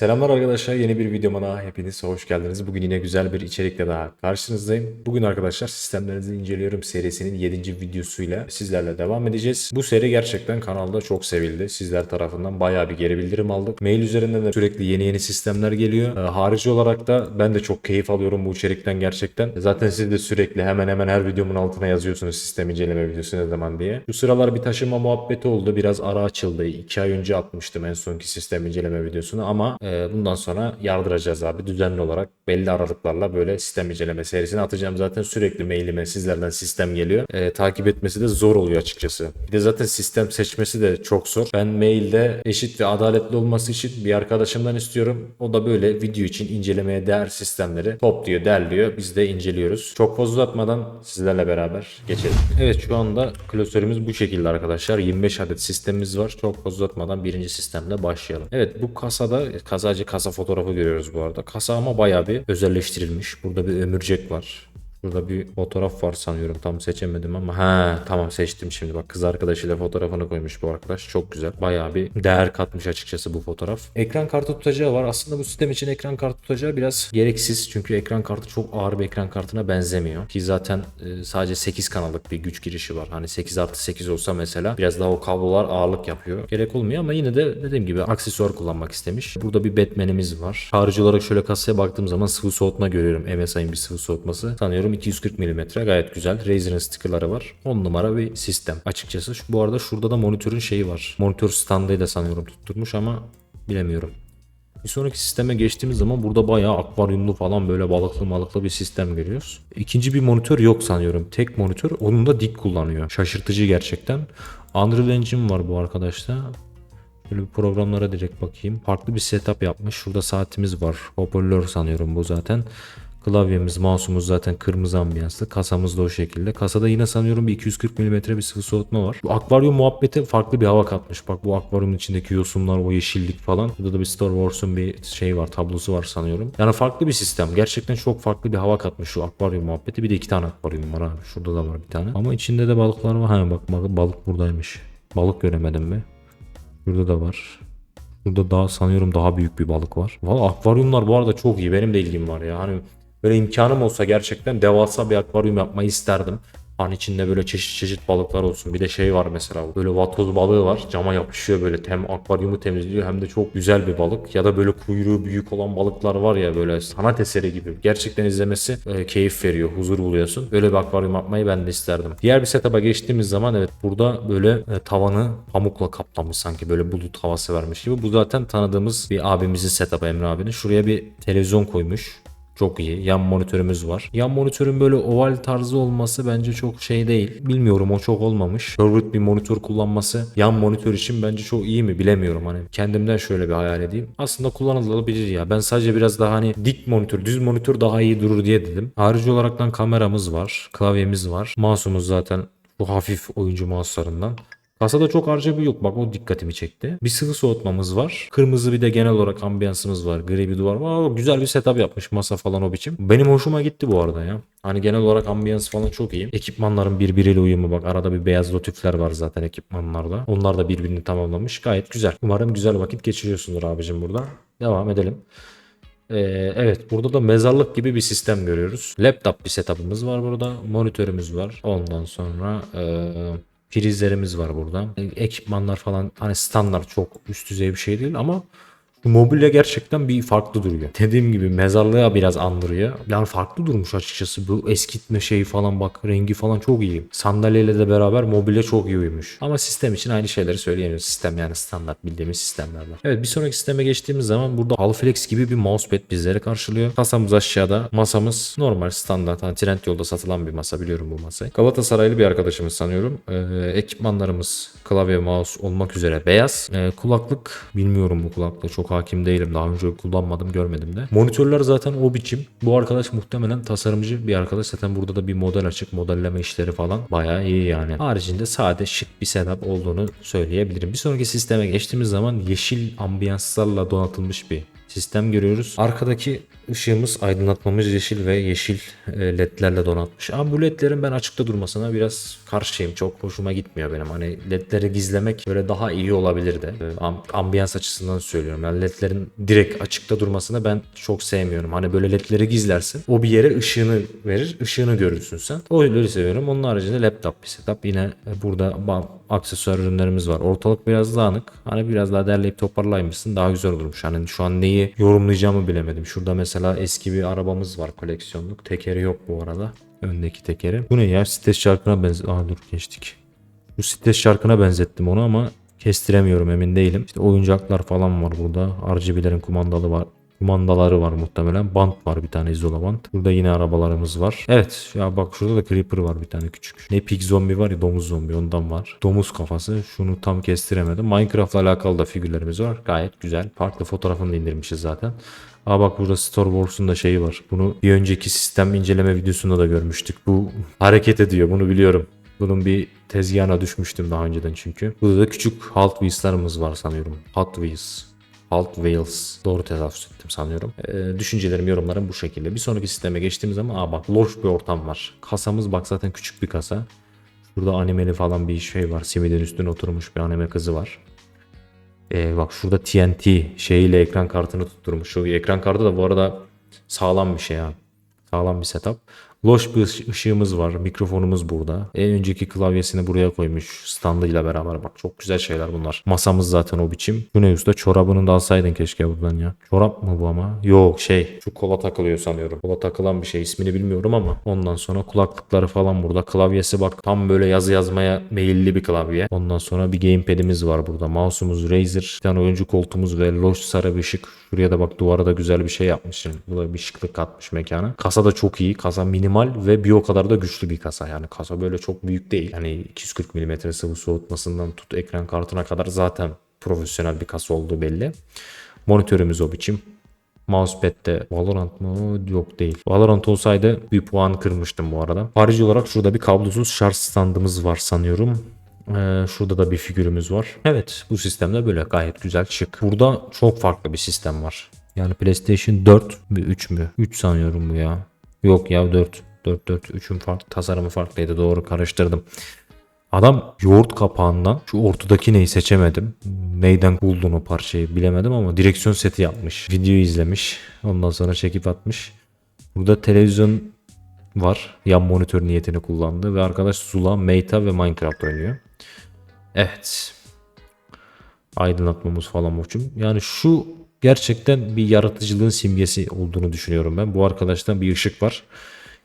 Selamlar arkadaşlar yeni bir videoma daha hepiniz hoş geldiniz. Bugün yine güzel bir içerikle daha karşınızdayım. Bugün arkadaşlar sistemlerinizi inceliyorum serisinin 7. videosuyla sizlerle devam edeceğiz. Bu seri gerçekten kanalda çok sevildi. Sizler tarafından bayağı bir geri bildirim aldık. Mail üzerinden de sürekli yeni yeni sistemler geliyor. Ee, harici olarak da ben de çok keyif alıyorum bu içerikten gerçekten. Zaten siz de sürekli hemen hemen her videomun altına yazıyorsunuz sistem inceleme videosu ne zaman diye. Bu sıralar bir taşıma muhabbeti oldu. Biraz ara açıldı. 2 ay önce atmıştım en sonki sistem inceleme videosunu ama e, bundan sonra yardıracağız abi. Düzenli olarak belli aralıklarla böyle sistem inceleme serisini atacağım. Zaten sürekli mailime sizlerden sistem geliyor. E, takip etmesi de zor oluyor açıkçası. Bir de zaten sistem seçmesi de çok zor. Ben mailde eşit ve adaletli olması için bir arkadaşımdan istiyorum. O da böyle video için incelemeye değer sistemleri topluyor, derliyor. Biz de inceliyoruz. Çok fazla uzatmadan sizlerle beraber geçelim. Evet şu anda klasörümüz bu şekilde arkadaşlar. 25 adet sistemimiz var. Çok fazla uzatmadan birinci sistemle başlayalım. Evet bu kasada kazacı kasa fotoğrafı görüyoruz bu arada. Kasa ama bayağı bir özelleştirilmiş. Burada bir ömürcek var. Burada bir fotoğraf var sanıyorum. Tam seçemedim ama ha tamam seçtim şimdi. Bak kız arkadaşıyla fotoğrafını koymuş bu arkadaş. Çok güzel. Bayağı bir değer katmış açıkçası bu fotoğraf. Ekran kartı tutacağı var. Aslında bu sistem için ekran kartı tutacağı biraz gereksiz. Çünkü ekran kartı çok ağır bir ekran kartına benzemiyor. Ki zaten e, sadece 8 kanallık bir güç girişi var. Hani 8 artı 8 olsa mesela biraz daha o kablolar ağırlık yapıyor. Gerek olmuyor ama yine de dediğim gibi aksesuar kullanmak istemiş. Burada bir Batman'imiz var. Harici olarak şöyle kasaya baktığım zaman sıvı soğutma görüyorum. MSI'nin bir sıvı soğutması. Sanıyorum 240 mm gayet güzel. Razer'ın stickerları var. 10 numara bir sistem. Açıkçası şu, bu arada şurada da monitörün şeyi var. Monitör standıyı da sanıyorum tutturmuş ama bilemiyorum. Bir sonraki sisteme geçtiğimiz zaman burada bayağı akvaryumlu falan böyle balıklı balıklı bir sistem görüyoruz. İkinci bir monitör yok sanıyorum. Tek monitör onun da dik kullanıyor. Şaşırtıcı gerçekten. Unreal Engine var bu arkadaşta. Böyle bir programlara direkt bakayım. Farklı bir setup yapmış. Şurada saatimiz var. Hoparlör sanıyorum bu zaten. Klavyemiz, mouse'umuz zaten kırmızı ambiyanslı. Kasamız da o şekilde. Kasada yine sanıyorum bir 240 mm bir sıvı soğutma var. Bu akvaryum muhabbeti farklı bir hava katmış. Bak bu akvaryumun içindeki yosunlar, o yeşillik falan. Burada da bir Star Wars'un bir şey var, tablosu var sanıyorum. Yani farklı bir sistem. Gerçekten çok farklı bir hava katmış şu akvaryum muhabbeti. Bir de iki tane akvaryum var abi. Şurada da var bir tane. Ama içinde de balıklar var. Ha bak, balık buradaymış. Balık göremedim mi? Burada da var. Burada daha sanıyorum daha büyük bir balık var. Valla akvaryumlar bu arada çok iyi. Benim de ilgim var ya. Hani böyle imkanım olsa gerçekten devasa bir akvaryum yapmayı isterdim. Hani içinde böyle çeşit çeşit balıklar olsun. Bir de şey var mesela böyle vatoz balığı var. Cama yapışıyor böyle hem akvaryumu temizliyor hem de çok güzel bir balık. Ya da böyle kuyruğu büyük olan balıklar var ya böyle sanat eseri gibi. Gerçekten izlemesi e, keyif veriyor. Huzur buluyorsun. Öyle bir akvaryum yapmayı ben de isterdim. Diğer bir setup'a geçtiğimiz zaman evet burada böyle e, tavanı pamukla kaplanmış sanki böyle bulut havası vermiş gibi. Bu zaten tanıdığımız bir abimizin setup'ı Emre abinin. Şuraya bir televizyon koymuş. Çok iyi. Yan monitörümüz var. Yan monitörün böyle oval tarzı olması bence çok şey değil. Bilmiyorum o çok olmamış. Curved bir monitör kullanması yan monitör için bence çok iyi mi bilemiyorum hani. Kendimden şöyle bir hayal edeyim. Aslında kullanılabilir ya. Ben sadece biraz daha hani dik monitör, düz monitör daha iyi durur diye dedim. Harici olaraktan kameramız var. Klavyemiz var. Mouse'umuz zaten bu hafif oyuncu mouse'larından. Kasada çok harcı yok. Bak o dikkatimi çekti. Bir sıvı soğutmamız var. Kırmızı bir de genel olarak ambiyansımız var. Gri bir duvar var. Güzel bir setup yapmış masa falan o biçim. Benim hoşuma gitti bu arada ya. Hani genel olarak ambiyans falan çok iyi. Ekipmanların birbiriyle uyumu bak. Arada bir beyaz lotifler var zaten ekipmanlarda. Onlar da birbirini tamamlamış. Gayet güzel. Umarım güzel vakit geçiriyorsundur abicim burada. Devam edelim. Ee, evet burada da mezarlık gibi bir sistem görüyoruz. Laptop bir setup'ımız var burada. Monitörümüz var. Ondan sonra ee, prizlerimiz var burada. Ekipmanlar falan hani standart çok üst düzey bir şey değil ama bu mobilya gerçekten bir farklı duruyor. Dediğim gibi mezarlığa biraz andırıyor. Yani farklı durmuş açıkçası. Bu eskitme şeyi falan bak rengi falan çok iyi. Sandalyeyle de beraber mobilya çok iyi uyumuş. Ama sistem için aynı şeyleri söyleyemiyoruz. Sistem yani standart bildiğimiz sistemler var. Evet bir sonraki sisteme geçtiğimiz zaman burada Halflex gibi bir mousepad bizleri karşılıyor. Kasamız aşağıda. Masamız normal standart. Hani Trendyol'da satılan bir masa biliyorum bu masayı. Galatasaraylı bir arkadaşımız sanıyorum. Ee, ekipmanlarımız klavye mouse olmak üzere beyaz. Ee, kulaklık bilmiyorum bu kulaklığı çok hakim değilim. Daha önce kullanmadım görmedim de. Monitörler zaten o biçim. Bu arkadaş muhtemelen tasarımcı bir arkadaş. Zaten burada da bir model açık. Modelleme işleri falan bayağı iyi yani. Haricinde sade şık bir setup olduğunu söyleyebilirim. Bir sonraki sisteme geçtiğimiz zaman yeşil ambiyanslarla donatılmış bir sistem görüyoruz. Arkadaki ışığımız aydınlatmamız yeşil ve yeşil e, ledlerle donatmış. Ama bu ledlerin ben açıkta durmasına biraz karşıyım. Çok hoşuma gitmiyor benim. Hani ledleri gizlemek böyle daha iyi olabilirdi. E, am- ambiyans açısından söylüyorum. Yani ledlerin direkt açıkta durmasını ben çok sevmiyorum. Hani böyle ledleri gizlersin. O bir yere ışığını verir. ışığını görürsün sen. O öyle seviyorum. Onun haricinde laptop bir setup. Yine e, burada aksesuar ürünlerimiz var. Ortalık biraz dağınık. Hani biraz daha derleyip toparlaymışsın daha güzel olurmuş. Hani şu an neyi yorumlayacağımı bilemedim. Şurada mesela eski bir arabamız var koleksiyonluk. Tekeri yok bu arada. Öndeki tekeri. Bu ne ya? Stes şarkına benzer... Aa dur geçtik. Bu stres şarkına benzettim onu ama kestiremiyorum emin değilim. İşte oyuncaklar falan var burada. RGB'lerin kumandalı var. Kumandaları var muhtemelen. Bant var bir tane izola bant. Burada yine arabalarımız var. Evet ya bak şurada da Creeper var bir tane küçük. Ne pig zombi var ya domuz zombi ondan var. Domuz kafası. Şunu tam kestiremedim. Minecraft'la alakalı da figürlerimiz var. Gayet güzel. Farklı fotoğrafını da indirmişiz zaten. Aa bak burada Star Wars'un da şeyi var. Bunu bir önceki sistem inceleme videosunda da görmüştük. Bu hareket ediyor bunu biliyorum. Bunun bir tezgahına düşmüştüm daha önceden çünkü. Burada da küçük Hot Wheels'larımız var sanıyorum. Hot Wheels. Hot Wheels. Doğru telaffuz ettim sanıyorum. Ee, düşüncelerim, yorumlarım bu şekilde. Bir sonraki sisteme geçtiğimiz zaman aa bak loş bir ortam var. Kasamız bak zaten küçük bir kasa. Şurada animeli falan bir şey var. Simidin üstüne oturmuş bir anime kızı var. Ee, bak şurada TNT şeyiyle ekran kartını tutturmuş. Şu ekran kartı da bu arada sağlam bir şey ya. Sağlam bir setup. Loş bir ış- ışığımız var. Mikrofonumuz burada. En önceki klavyesini buraya koymuş. Standıyla beraber. Bak çok güzel şeyler bunlar. Masamız zaten o biçim. Bu ne usta? Çorabını da alsaydın keşke buradan ya. Çorap mı bu ama? Yok şey. Şu kola takılıyor sanıyorum. Kola takılan bir şey. ismini bilmiyorum ama. Ondan sonra kulaklıkları falan burada. Klavyesi bak tam böyle yazı yazmaya meyilli bir klavye. Ondan sonra bir gamepad'imiz var burada. Mouse'umuz Razer. Bir tane oyuncu koltuğumuz ve loş sarı bir ışık. Şuraya da bak duvara da güzel bir şey yapmışsın. Bu da bir şıklık katmış mekana. Kasa da çok iyi. Kasa minimal ve bir o kadar da güçlü bir kasa. Yani kasa böyle çok büyük değil. Yani 240 mm sıvı soğutmasından tut ekran kartına kadar zaten profesyonel bir kasa olduğu belli. Monitörümüz o biçim. Mousepad de Valorant mı? Yok değil. Valorant olsaydı bir puan kırmıştım bu arada. Harici olarak şurada bir kablosuz şarj standımız var sanıyorum. Ee, şurada da bir figürümüz var. Evet bu sistemde böyle gayet güzel şık. Burada çok farklı bir sistem var. Yani PlayStation 4 mü 3 mü? 3 sanıyorum bu ya. Yok ya 4. 4 4 3'ün farklı tasarımı farklıydı doğru karıştırdım. Adam yoğurt kapağından şu ortadaki neyi seçemedim. Neyden buldun o parçayı bilemedim ama direksiyon seti yapmış. Videoyu izlemiş. Ondan sonra çekip atmış. Burada televizyon var. Yan monitör niyetini kullandı ve arkadaş Zula, Meta ve Minecraft oynuyor. Evet. Aydınlatmamız falan boşum. Yani şu gerçekten bir yaratıcılığın simgesi olduğunu düşünüyorum ben. Bu arkadaştan bir ışık var.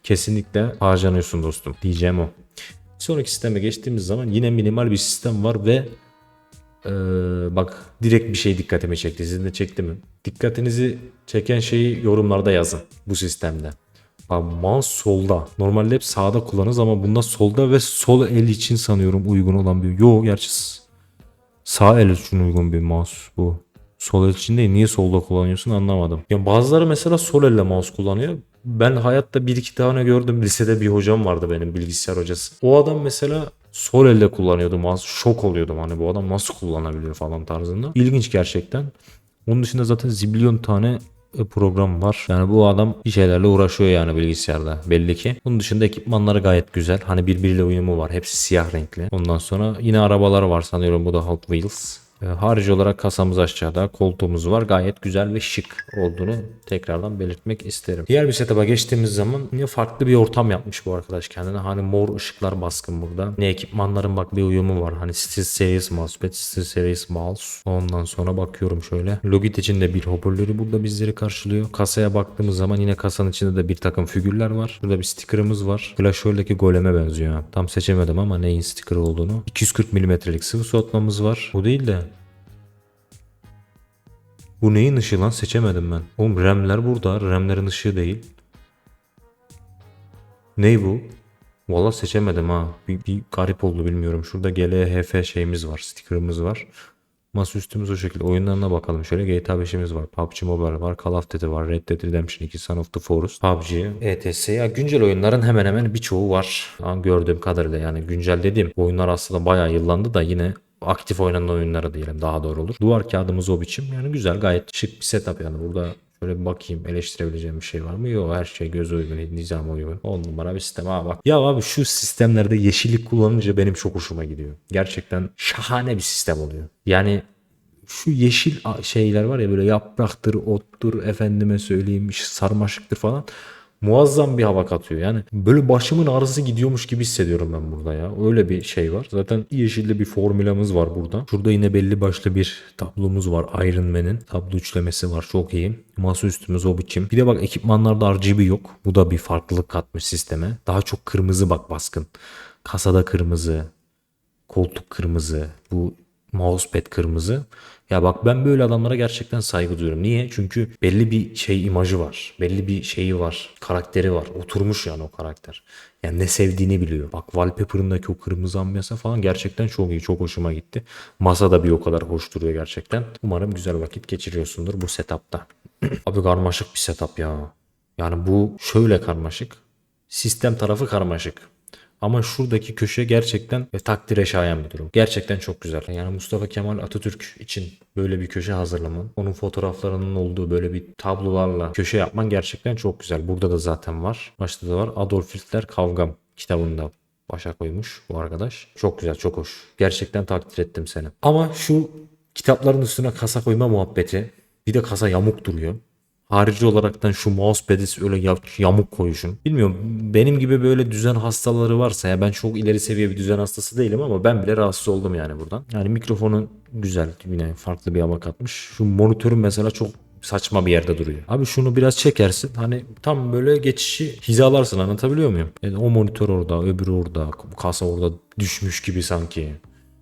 Kesinlikle harcanıyorsun dostum. Diyeceğim o. Sonraki sisteme geçtiğimiz zaman yine minimal bir sistem var ve eee, bak direkt bir şey dikkatimi çekti. Sizin de çekti mi? Dikkatinizi çeken şeyi yorumlarda yazın bu sistemde. Bak mouse solda. Normalde hep sağda kullanırız ama bunda solda ve sol el için sanıyorum uygun olan bir. Yo gerçi sağ el için uygun bir mouse bu. Sol el için değil. Niye solda kullanıyorsun anlamadım. Ya bazıları mesela sol elle mouse kullanıyor. Ben hayatta bir iki tane gördüm. Lisede bir hocam vardı benim bilgisayar hocası. O adam mesela sol elle kullanıyordu mouse. Şok oluyordum hani bu adam nasıl kullanabiliyor falan tarzında. İlginç gerçekten. Onun dışında zaten zibilyon tane e, program var. Yani bu adam bir şeylerle uğraşıyor yani bilgisayarda belli ki. Bunun dışında ekipmanları gayet güzel. Hani birbiriyle uyumu var. Hepsi siyah renkli. Ondan sonra yine arabalar var sanıyorum. Bu da Hot Wheels. E, harici olarak kasamız aşağıda, koltuğumuz var. Gayet güzel ve şık olduğunu tekrardan belirtmek isterim. Diğer bir setup'a geçtiğimiz zaman yine farklı bir ortam yapmış bu arkadaş kendine. Hani mor ışıklar baskın burada. Ne ekipmanların bak bir uyumu var. Hani SteelSeries mousepad, SteelSeries mouse. Ondan sonra bakıyorum şöyle. Logitech'in de bir hoparlörü burada bizleri karşılıyor. Kasaya baktığımız zaman yine kasanın içinde de bir takım figürler var. Burada bir sticker'ımız var. Flaşör'deki goleme benziyor. Tam seçemedim ama neyin sticker olduğunu. 240 mm'lik sıvı soğutmamız var. Bu değil de bu neyin ışığı lan seçemedim ben. Oğlum RAM'ler burada. RAM'lerin ışığı değil. Ney bu? Valla seçemedim ha. Bir, bir garip oldu bilmiyorum. Şurada GLHF şeyimiz var. Sticker'ımız var. Masaüstümüz o şekilde. Oyunlarına bakalım. Şöyle GTA 5'imiz var. PUBG Mobile var. Call of Duty var. Red Dead Redemption 2. Son of the Forest. PUBG. ETS. Ya güncel oyunların hemen hemen birçoğu var. Ha, gördüğüm kadarıyla yani güncel dediğim oyunlar aslında bayağı yıllandı da yine aktif oynanan oyunlara diyelim daha doğru olur. Duvar kağıdımız o biçim. Yani güzel gayet şık bir setup yani. Burada Şöyle bir bakayım eleştirebileceğim bir şey var mı? Yok her şey göz uygun, nizam uygun. 10 numara bir sistem. Aa bak. Ya abi şu sistemlerde yeşillik kullanınca benim çok hoşuma gidiyor. Gerçekten şahane bir sistem oluyor. Yani şu yeşil şeyler var ya böyle yapraktır, ottur, efendime söyleyeyim sarmaşıktır falan. Muazzam bir hava katıyor. Yani böyle başımın ağrısı gidiyormuş gibi hissediyorum ben burada ya. Öyle bir şey var. Zaten yeşilde bir formülamız var burada. Şurada yine belli başlı bir tablomuz var. Iron Man'in tablo üçlemesi var. Çok iyi. Masa üstümüz o biçim. Bir de bak ekipmanlarda RGB yok. Bu da bir farklılık katmış sisteme. Daha çok kırmızı bak baskın. Kasada kırmızı, koltuk kırmızı, bu mousepad kırmızı. Ya bak ben böyle adamlara gerçekten saygı duyuyorum. Niye? Çünkü belli bir şey imajı var. Belli bir şeyi var. Karakteri var. Oturmuş yani o karakter. Yani ne sevdiğini biliyor. Bak wallpaper'ındaki o kırmızı ambiyansa falan gerçekten çok iyi. Çok hoşuma gitti. Masa da bir o kadar hoş duruyor gerçekten. Umarım güzel vakit geçiriyorsundur bu setupta. Abi karmaşık bir setup ya. Yani bu şöyle karmaşık. Sistem tarafı karmaşık. Ama şuradaki köşe gerçekten e, takdire şayan bir durum. Gerçekten çok güzel. Yani Mustafa Kemal Atatürk için böyle bir köşe hazırlaman, onun fotoğraflarının olduğu böyle bir tablolarla köşe yapman gerçekten çok güzel. Burada da zaten var. Başta da var. Adolf Hitler Kavgam kitabında başa koymuş bu arkadaş. Çok güzel, çok hoş. Gerçekten takdir ettim seni. Ama şu kitapların üstüne kasa koyma muhabbeti bir de kasa yamuk duruyor. Harici olaraktan şu mousepad'i öyle ya- yamuk koyuşun. Bilmiyorum benim gibi böyle düzen hastaları varsa ya ben çok ileri seviye bir düzen hastası değilim ama ben bile rahatsız oldum yani buradan. Yani mikrofonun güzel yine farklı bir hava katmış. Şu monitörün mesela çok saçma bir yerde duruyor. Abi şunu biraz çekersin. Hani tam böyle geçişi hizalarsın anlatabiliyor muyum? Yani o monitör orada, öbürü orada, kasa orada düşmüş gibi sanki.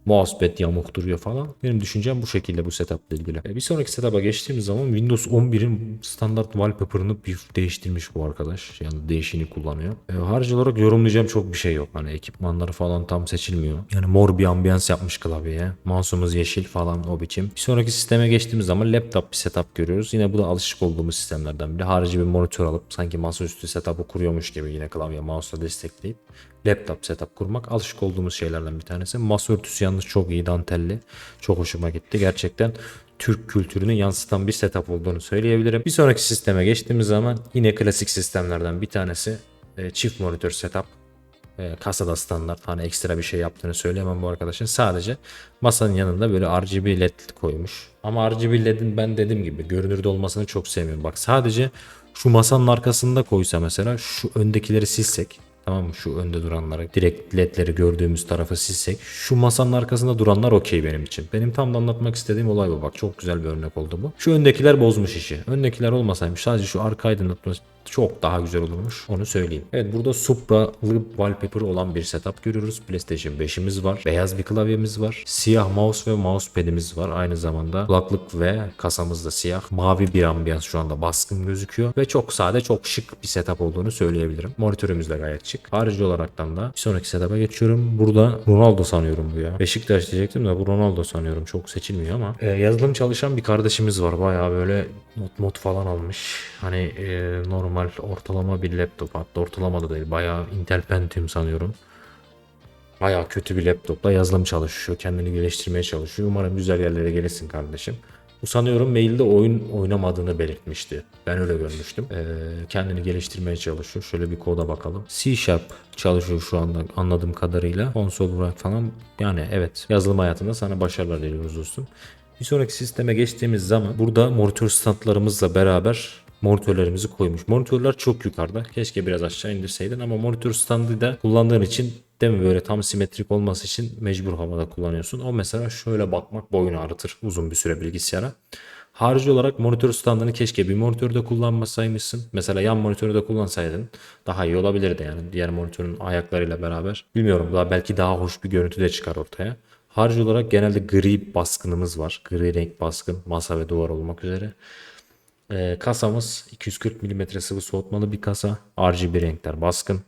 Mousepad yamuk duruyor falan. Benim düşüncem bu şekilde bu setup ile ilgili. E, Bir sonraki setup'a geçtiğimiz zaman Windows 11'in standart wallpaper'ını bir değiştirmiş bu arkadaş. Yani değişini kullanıyor. E, harici olarak yorumlayacağım çok bir şey yok. Hani ekipmanları falan tam seçilmiyor. Yani mor bir ambiyans yapmış klavyeye. Mouse'umuz yeşil falan o biçim. Bir sonraki sisteme geçtiğimiz zaman laptop bir setup görüyoruz. Yine bu da alışık olduğumuz sistemlerden biri. Harici bir monitör alıp sanki masaüstü setup'ı kuruyormuş gibi yine klavye mouse'la destekleyip laptop setup kurmak alışık olduğumuz şeylerden bir tanesi. Masa örtüsü yalnız çok iyi dantelli. Çok hoşuma gitti. Gerçekten Türk kültürünü yansıtan bir setup olduğunu söyleyebilirim. Bir sonraki sisteme geçtiğimiz zaman yine klasik sistemlerden bir tanesi e, çift monitör setup. E, kasada standart hani ekstra bir şey yaptığını söyleyemem bu arkadaşın. Sadece masanın yanında böyle RGB led koymuş. Ama RGB ledin ben dediğim gibi görünürde olmasını çok sevmiyorum. Bak sadece şu masanın arkasında koysa mesela şu öndekileri silsek Tamam mı? Şu önde duranları direkt ledleri gördüğümüz tarafı silsek. Şu masanın arkasında duranlar okey benim için. Benim tam da anlatmak istediğim olay bu. Bak çok güzel bir örnek oldu bu. Şu öndekiler bozmuş işi. Öndekiler olmasaymış sadece şu arka aydınlatması çok daha güzel olurmuş. Onu söyleyeyim. Evet burada Supra'lı wallpaper olan bir setup görüyoruz. PlayStation 5'imiz var. Beyaz bir klavyemiz var. Siyah mouse ve mousepad'imiz var. Aynı zamanda kulaklık ve kasamız da siyah. Mavi bir ambiyans şu anda baskın gözüküyor. Ve çok sade çok şık bir setup olduğunu söyleyebilirim. Monitörümüz de gayet şık. Harici olaraktan da bir sonraki setup'a geçiyorum. Burada Ronaldo sanıyorum bu ya. Beşiktaş diyecektim de bu Ronaldo sanıyorum. Çok seçilmiyor ama. Ee, yazılım çalışan bir kardeşimiz var. Bayağı böyle not not falan almış. Hani e, normal ortalama bir laptop. Hatta ortalama da değil. Bayağı Intel Pentium sanıyorum. Bayağı kötü bir laptopla yazılım çalışıyor. Kendini geliştirmeye çalışıyor. Umarım güzel yerlere gelirsin kardeşim. Bu sanıyorum mailde oyun oynamadığını belirtmişti. Ben öyle görmüştüm. Ee, kendini geliştirmeye çalışıyor. Şöyle bir koda bakalım. C Sharp çalışıyor şu anda anladığım kadarıyla. Konsol olarak falan. Yani evet yazılım hayatında sana başarılar diliyoruz dostum. Bir sonraki sisteme geçtiğimiz zaman burada monitör standlarımızla beraber monitörlerimizi koymuş. Monitörler çok yukarıda. Keşke biraz aşağı indirseydin ama monitör standı da kullandığın için değil mi böyle tam simetrik olması için mecbur havada kullanıyorsun. O mesela şöyle bakmak boyunu ağrıtır uzun bir süre bilgisayara. Harici olarak monitör standını keşke bir monitörde kullanmasaymışsın. Mesela yan monitörü de kullansaydın daha iyi olabilirdi yani diğer monitörün ayaklarıyla beraber. Bilmiyorum daha belki daha hoş bir görüntü de çıkar ortaya. Harici olarak genelde gri baskınımız var. Gri renk baskın masa ve duvar olmak üzere. Ee, kasamız 240 mm sıvı soğutmalı bir kasa. RGB renkler baskın.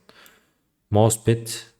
Mousepad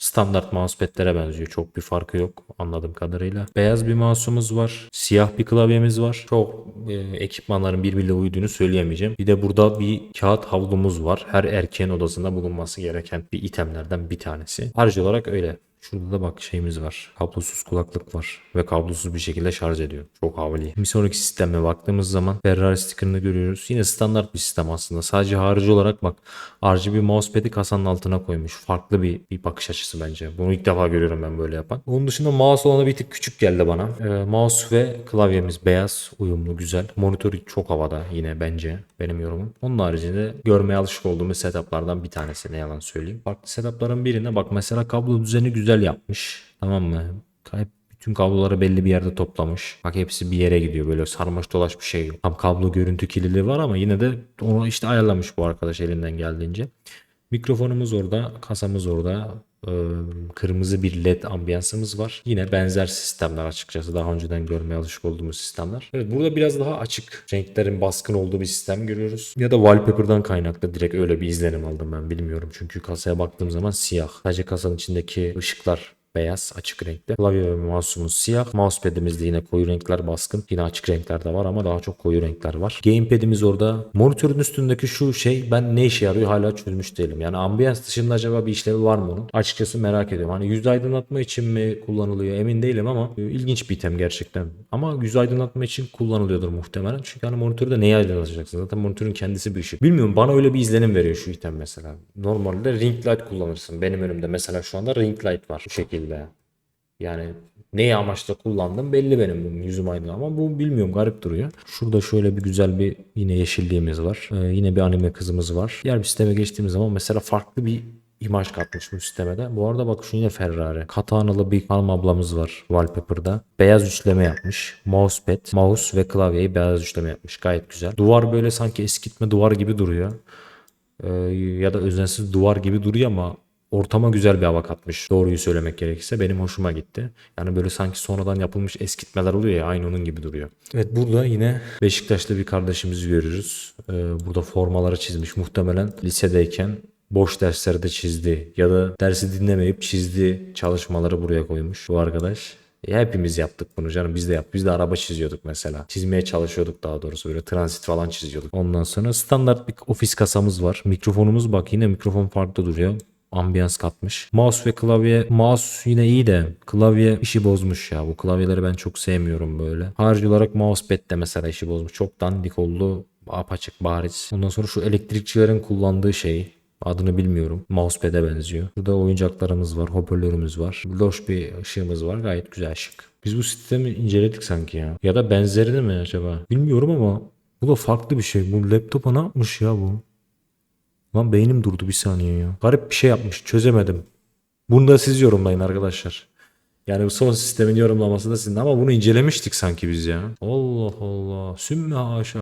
standart mousepad'lere benziyor. Çok bir farkı yok anladığım kadarıyla. Beyaz bir mouse'umuz var. Siyah bir klavyemiz var. Çok e, ekipmanların birbiriyle uyduğunu söyleyemeyeceğim. Bir de burada bir kağıt havlumuz var. Her erkeğin odasında bulunması gereken bir itemlerden bir tanesi. Harcı olarak öyle. Şurada da bak şeyimiz var. Kablosuz kulaklık var. Ve kablosuz bir şekilde şarj ediyor. Çok havalı. Bir sonraki sisteme baktığımız zaman Ferrari sticker'ını görüyoruz. Yine standart bir sistem aslında. Sadece harici olarak bak. RGB mousepad'i kasanın altına koymuş. Farklı bir, bir bakış açısı bence. Bunu ilk defa görüyorum ben böyle yapan. Onun dışında mouse olanı bir tık küçük geldi bana. Ee, mouse ve klavyemiz beyaz. Uyumlu güzel. Monitörü çok havada yine bence. Benim yorumum. Onun haricinde görmeye alışık olduğumuz setuplardan bir tanesi ne yalan söyleyeyim. Farklı setupların birine bak mesela kablo düzeni güzel yapmış. Tamam mı? Hep bütün kabloları belli bir yerde toplamış. Bak hepsi bir yere gidiyor böyle sarmaş dolaş bir şey yok. Tam kablo görüntü kirliliği var ama yine de onu işte ayarlamış bu arkadaş elinden geldiğince. Mikrofonumuz orada, kasamız orada. Kırmızı bir led ambiyansımız var. Yine benzer sistemler açıkçası daha önceden görmeye alışık olduğumuz sistemler. Evet burada biraz daha açık renklerin baskın olduğu bir sistem görüyoruz. Ya da wallpaper'dan kaynaklı direkt öyle bir izlenim aldım ben bilmiyorum. Çünkü kasaya baktığım zaman siyah. Sadece kasanın içindeki ışıklar beyaz açık renkte. Klavye ve mouse'umuz siyah. Mousepad'imizde yine koyu renkler baskın. Yine açık renkler de var ama daha çok koyu renkler var. Gamepad'imiz orada. Monitörün üstündeki şu şey ben ne işe yarıyor hala çözmüş değilim. Yani ambiyans dışında acaba bir işlevi var mı onun? Açıkçası merak ediyorum. Hani yüz aydınlatma için mi kullanılıyor emin değilim ama e, ilginç bir item gerçekten. Ama yüz aydınlatma için kullanılıyordur muhtemelen. Çünkü hani monitörde neyi aydınlatacaksın? Zaten monitörün kendisi bir ışık. Bilmiyorum bana öyle bir izlenim veriyor şu item mesela. Normalde ring light kullanırsın. Benim önümde mesela şu anda ring light var. Bu şekilde. Yani neyi amaçla kullandım belli benim yüzüm aydın ama bu bilmiyorum garip duruyor. Şurada şöyle bir güzel bir yine yeşilliğimiz var. Ee, yine bir anime kızımız var. Diğer bir sisteme geçtiğimiz zaman mesela farklı bir imaj katmış bu sisteme de. Bu arada bak şu yine Ferrari. Katanalı bir hanım ablamız var wallpaper'da. Beyaz üçleme yapmış. Mousepad, mouse ve klavyeyi beyaz üçleme yapmış. Gayet güzel. Duvar böyle sanki eskitme duvar gibi duruyor. Ee, ya da özensiz duvar gibi duruyor ama ortama güzel bir hava katmış. Doğruyu söylemek gerekirse benim hoşuma gitti. Yani böyle sanki sonradan yapılmış eskitmeler oluyor ya aynı onun gibi duruyor. Evet burada yine Beşiktaşlı bir kardeşimizi görüyoruz. Ee, burada formaları çizmiş muhtemelen lisedeyken boş derslerde çizdi ya da dersi dinlemeyip çizdi çalışmaları buraya koymuş bu arkadaş. E, hepimiz yaptık bunu canım biz de yaptık. Biz de araba çiziyorduk mesela. Çizmeye çalışıyorduk daha doğrusu böyle transit falan çiziyorduk. Ondan sonra standart bir ofis kasamız var. Mikrofonumuz bak yine mikrofon farklı duruyor ambiyans katmış. Mouse ve klavye mouse yine iyi de klavye işi bozmuş ya. Bu klavyeleri ben çok sevmiyorum böyle. Harici olarak mousepad de mesela işi bozmuş. Çok dandik oldu. Apaçık bariz. Ondan sonra şu elektrikçilerin kullandığı şey Adını bilmiyorum. Mousepad'e benziyor. Burada oyuncaklarımız var, hoparlörümüz var. Loş bir ışığımız var. Gayet güzel şık. Biz bu sistemi inceledik sanki ya. Ya da benzerini mi acaba? Bilmiyorum ama bu da farklı bir şey. Bu laptopa ne yapmış ya bu? Lan beynim durdu bir saniye ya. Garip bir şey yapmış. Çözemedim. Bunu da siz yorumlayın arkadaşlar. Yani bu son sistemin yorumlaması da sizin ama bunu incelemiştik sanki biz ya. Allah Allah. Sümme haşa.